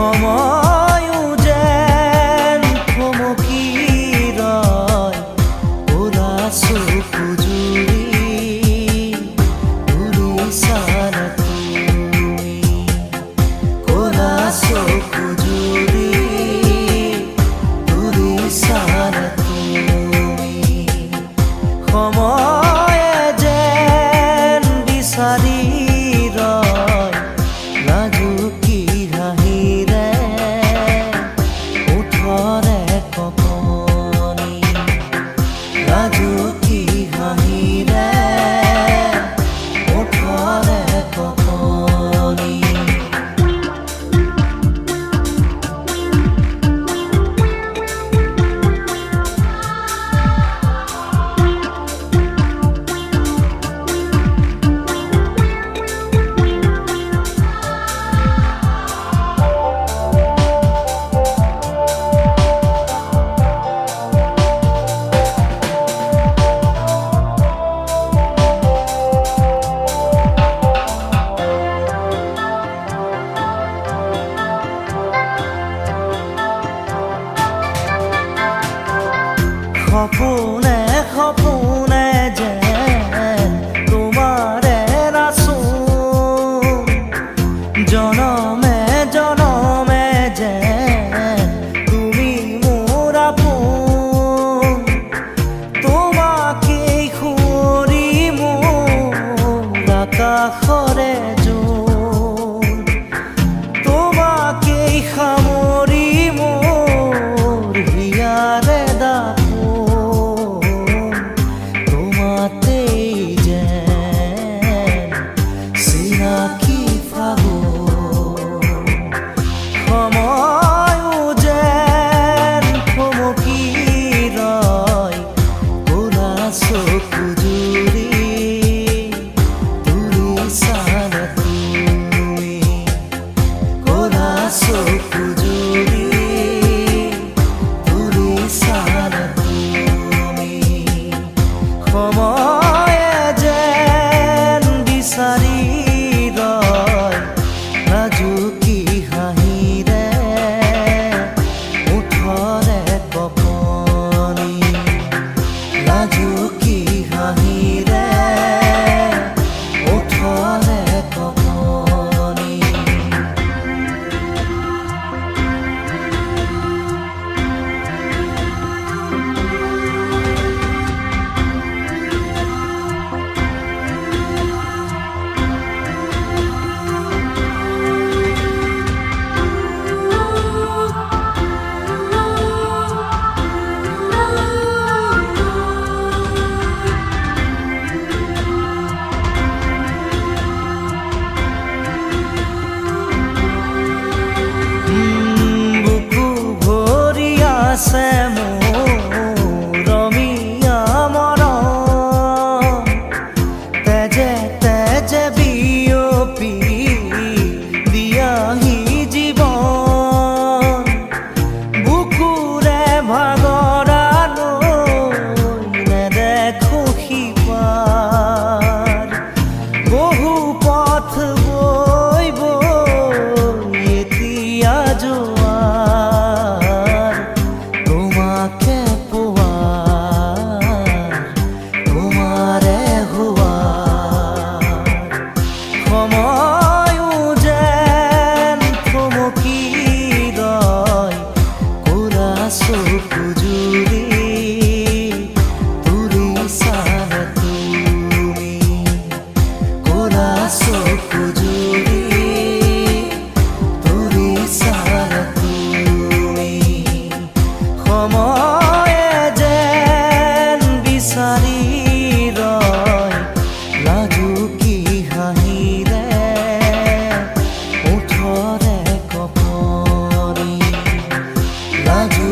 সময় যেন মুখী রয় ওরা সুখুজুর 아주 খপনে খপন চোখ জুড়ে তুমি সারা তুমি। কোলা চোখ জুড়ে তুমি সারা তুমি। সময়ে যেন বিচাৰি ৰয় লাজুকি হাঁহিৰে ওঠৰে কপনি। লাজু